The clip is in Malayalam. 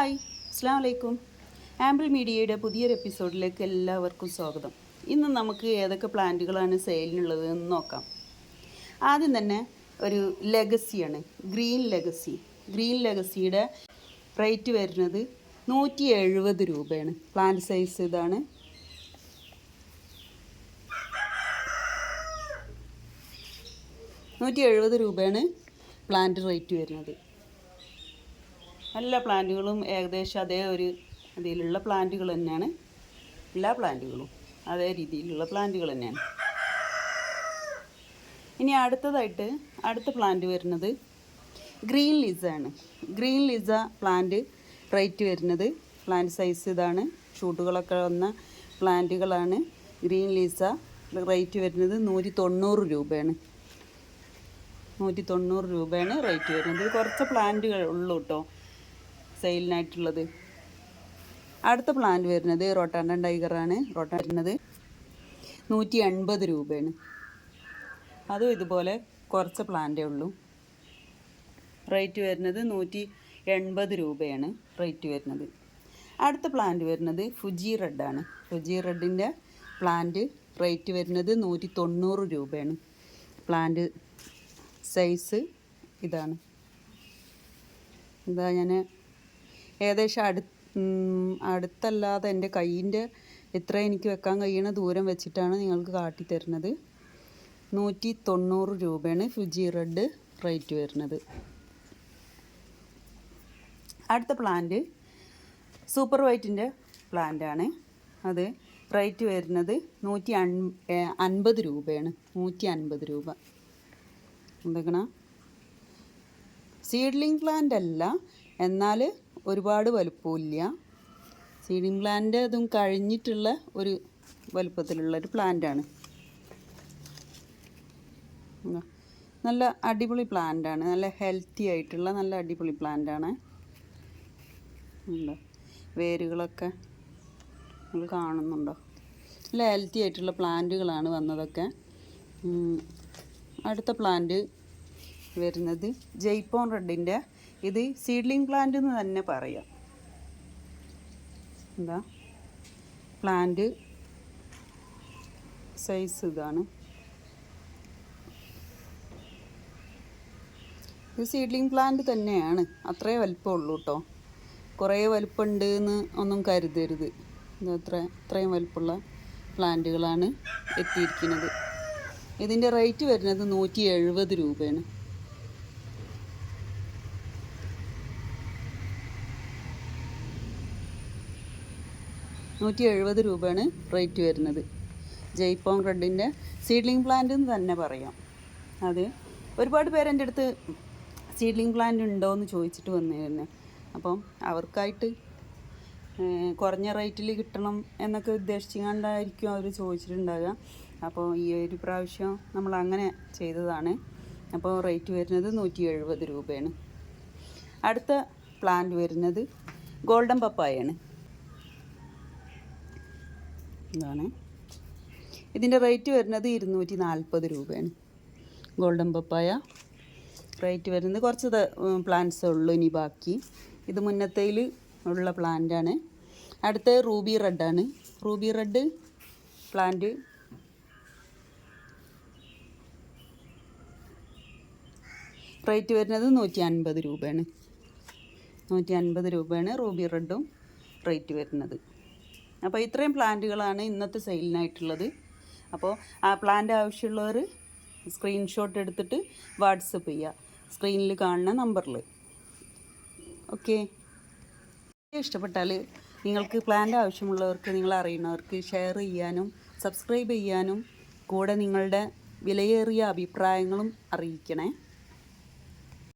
ഹായ് അസ്സാം വലൈക്കും ആംബിൾ മീഡിയയുടെ പുതിയൊരു എപ്പിസോഡിലേക്ക് എല്ലാവർക്കും സ്വാഗതം. ഇന്ന് നമുക്ക് ഏതൊക്കെ പ്ലാന്റുകളാണ് സെയിലിനുള്ളത് എന്ന് നോക്കാം. ആദ്യം തന്നെ ഒരു ലെഗസിയാണ് ഗ്രീൻ ലെഗസി. ഗ്രീൻ ലെഗസിയുടെ റേറ്റ് വരുന്നത് നൂറ്റി എഴുപത് രൂപയാണ്. പ്ലാന്റ് സൈസ് ഇതാണ്. നൂറ്റി എഴുപത് രൂപയാണ് പ്ലാന്റ് റേറ്റ് വരുന്നത്. എല്ലാ പ്ലാന്റുകളും ഏകദേശം അതേ ഒരു രീതിയിലുള്ള പ്ലാന്റുകൾ തന്നെയാണ്. എല്ലാ പ്ലാന്റുകളും അതേ രീതിയിലുള്ള പ്ലാന്റുകൾ തന്നെയാണ്. ഇനി അടുത്തതായിട്ട് അടുത്ത പ്ലാന്റ് വരുന്നത് ഗ്രീൻ ലിസ ആണ്. ഗ്രീൻ ലിസ പ്ലാന്റ് റേറ്റ് വരുന്നത് പ്ലാന്റ് സൈസ് ഇതാണ്. ഷൂട്ടുകളൊക്കെ വന്ന പ്ലാന്റുകളാണ്. ഗ്രീൻ ലിസ റേറ്റ് വരുന്നത് നൂറ്റി തൊണ്ണൂറ് രൂപയാണ്. നൂറ്റി തൊണ്ണൂറ് രൂപയാണ് റേറ്റ് വരുന്നത്. കുറച്ച് പ്ലാന്റുകൾ ഉള്ളൂ കേട്ടോ. സെയിലിനായിട്ടുള്ളത്. അടുത്ത പ്ലാന്റ് വരുന്നത് റോട്ടാണ്ടൻ ടൈഗറാണ് റോട്ടാൻ വരുന്നത് നൂറ്റി എൺപത് രൂപയാണ്. അതും ഇതുപോലെ കുറച്ച് പ്ലാന്റേ ഉള്ളൂ. റേറ്റ് വരുന്നത് നൂറ്റി എൺപത് രൂപയാണ് റേറ്റ് വരുന്നത്. അടുത്ത പ്ലാന്റ് വരുന്നത് ഫുജി റെഡാണ് ഫുജി റെഡിന്റെ പ്ലാന്റ് റേറ്റ് വരുന്നത് നൂറ്റി തൊണ്ണൂറ് രൂപയാണ്. പ്ലാന്റ് സൈസ് ഇതാണ്. ഇതാ ഞാൻ ഏകദേശം അടു അടുത്തല്ലാതെ എന്റെ കയ്യിന്റെ എത്ര എനിക്ക് വെക്കാൻ കഴിയണ ദൂരം വെച്ചിട്ടാണ് നിങ്ങൾക്ക് കാട്ടി തരുന്നത് നൂറ്റി തൊണ്ണൂറ് രൂപയാണ് ഫുജി റെഡ് റേറ്റ് വരുന്നത്. അടുത്ത പ്ലാന്റ് സൂപ്പർ വൈറ്റിന്റെ പ്ലാന്റാണ് അത് റേറ്റ് വരുന്നത് നൂറ്റി അൻപത് രൂപയാണ്. നൂറ്റി അൻപത് രൂപ. എന്തൊക്കെയാണ് സീഡ്ലിംഗ് പ്ലാന്റ് അല്ല എന്നാൽ ഒരുപാട് വലുപ്പമില്ല സീഡിങ് പ്ലാന്റ് അതും കഴിഞ്ഞിട്ടുള്ള ഒരു വലുപ്പത്തിലുള്ള ഒരു പ്ലാന്റാണ്. നല്ല അടിപൊളി പ്ലാന്റാണ് നല്ല ഹെൽത്തി ആയിട്ടുള്ള നല്ല അടിപൊളി പ്ലാന്റാണ് ഉണ്ടോ വേരുകളൊക്കെ നിങ്ങൾ കാണുന്നുണ്ടോ? നല്ല ഹെൽത്തി ആയിട്ടുള്ള പ്ലാന്റുകളാണ് വന്നതൊക്കെ. അടുത്ത പ്ലാന്റ് വരുന്നത് ജയ്പോൺ റെഡിന്റെ ഇത് സീഡ്ലിംഗ് പ്ലാന്റ് എന്ന് തന്നെ പറയാം. എന്താ? പ്ലാന്റ് സൈസ് ഇതാണ്. ഇത് സീഡ്ലിംഗ് പ്ലാന്റ് തന്നെയാണ്. അത്രേ വലിപ്പമുള്ളൂ കേട്ടോ കുറേ വലിപ്പമുണ്ട് എന്ന് ഒന്നും കരുതരുത്. ഇത് അത്ര അത്രയും വലിപ്പമുള്ള പ്ലാന്റുകളാണ് എത്തിയിരിക്കുന്നത്. ഇതിന്റെ റേറ്റ് വരുന്നത് നൂറ്റി എഴുപത് രൂപയാണ്. നൂറ്റി എഴുപത് രൂപയാണ് റേറ്റ് വരുന്നത്. ജയ്പോങ് റെഡിന്റെ സീഡ്ലിംഗ് പ്ലാന്റ് എന്ന് തന്നെ പറയാം. അത് ഒരുപാട് പേര് എന്റെ അടുത്ത് സീഡ്ലിംഗ് പ്ലാന്റ് ഉണ്ടോ എന്ന് ചോദിച്ചിട്ട് വന്നിരുന്നു അപ്പം അവർക്കായിട്ട് കുറഞ്ഞ റേറ്റിൽ കിട്ടണം എന്നൊക്കെ ഉദ്ദേശിച്ചുകൊണ്ടായിരിക്കും അവർ ചോദിച്ചിട്ടുണ്ടാകുക അപ്പോൾ ഈ ഒരു പ്രാവശ്യം നമ്മൾ അങ്ങനെ ചെയ്തതാണ്. അപ്പോൾ റേറ്റ് വരുന്നത് നൂറ്റി എഴുപത് രൂപയാണ്. അടുത്ത പ്ലാന്റ് വരുന്നത് ഗോൾഡൻ പപ്പായാണ്. ഇതാണ്. ഇതിന്റെ റേറ്റ് വരുന്നത് ഇരുന്നൂറ്റി നാൽപ്പത് രൂപയാണ്. ഗോൾഡൻ പപ്പായ റേറ്റ് വരുന്നത് കുറച്ച് പ്ലാന്റ്സേ ഉള്ളൂ ഇനി ബാക്കി. ഇത് മുന്നത്തേൽ ഉള്ള പ്ലാന്റാണ് അടുത്ത റൂബി റെഡാണ് റൂബി റെഡ് പ്ലാന്റ് റേറ്റ് വരുന്നത് നൂറ്റി അൻപത് രൂപയാണ്. നൂറ്റി അൻപത് രൂപയാണ് റൂബി റെഡും റേറ്റ് വരുന്നത്. അപ്പോൾ ഇത്രയും പ്ലാന്റുകളാണ് ഇന്നത്തെ സെയിലിനായിട്ടുള്ളത്. അപ്പോൾ ആ പ്ലാന്റ് ആവശ്യമുള്ളവർ സ്ക്രീൻഷോട്ട് എടുത്തിട്ട് വാട്സപ്പ് ചെയ്യുക സ്ക്രീനിൽ കാണുന്ന നമ്പറിൽ. ഓക്കെ? ഇഷ്ടപ്പെട്ടാൽ നിങ്ങൾക്ക് പ്ലാന്റ് ആവശ്യമുള്ളവർക്ക് നിങ്ങൾ അറിയുന്നവർക്ക് ഷെയർ ചെയ്യാനും സബ്സ്ക്രൈബ് ചെയ്യാനും കൂടെ നിങ്ങളുടെ വിലയേറിയ അഭിപ്രായങ്ങളും അറിയിക്കണേ.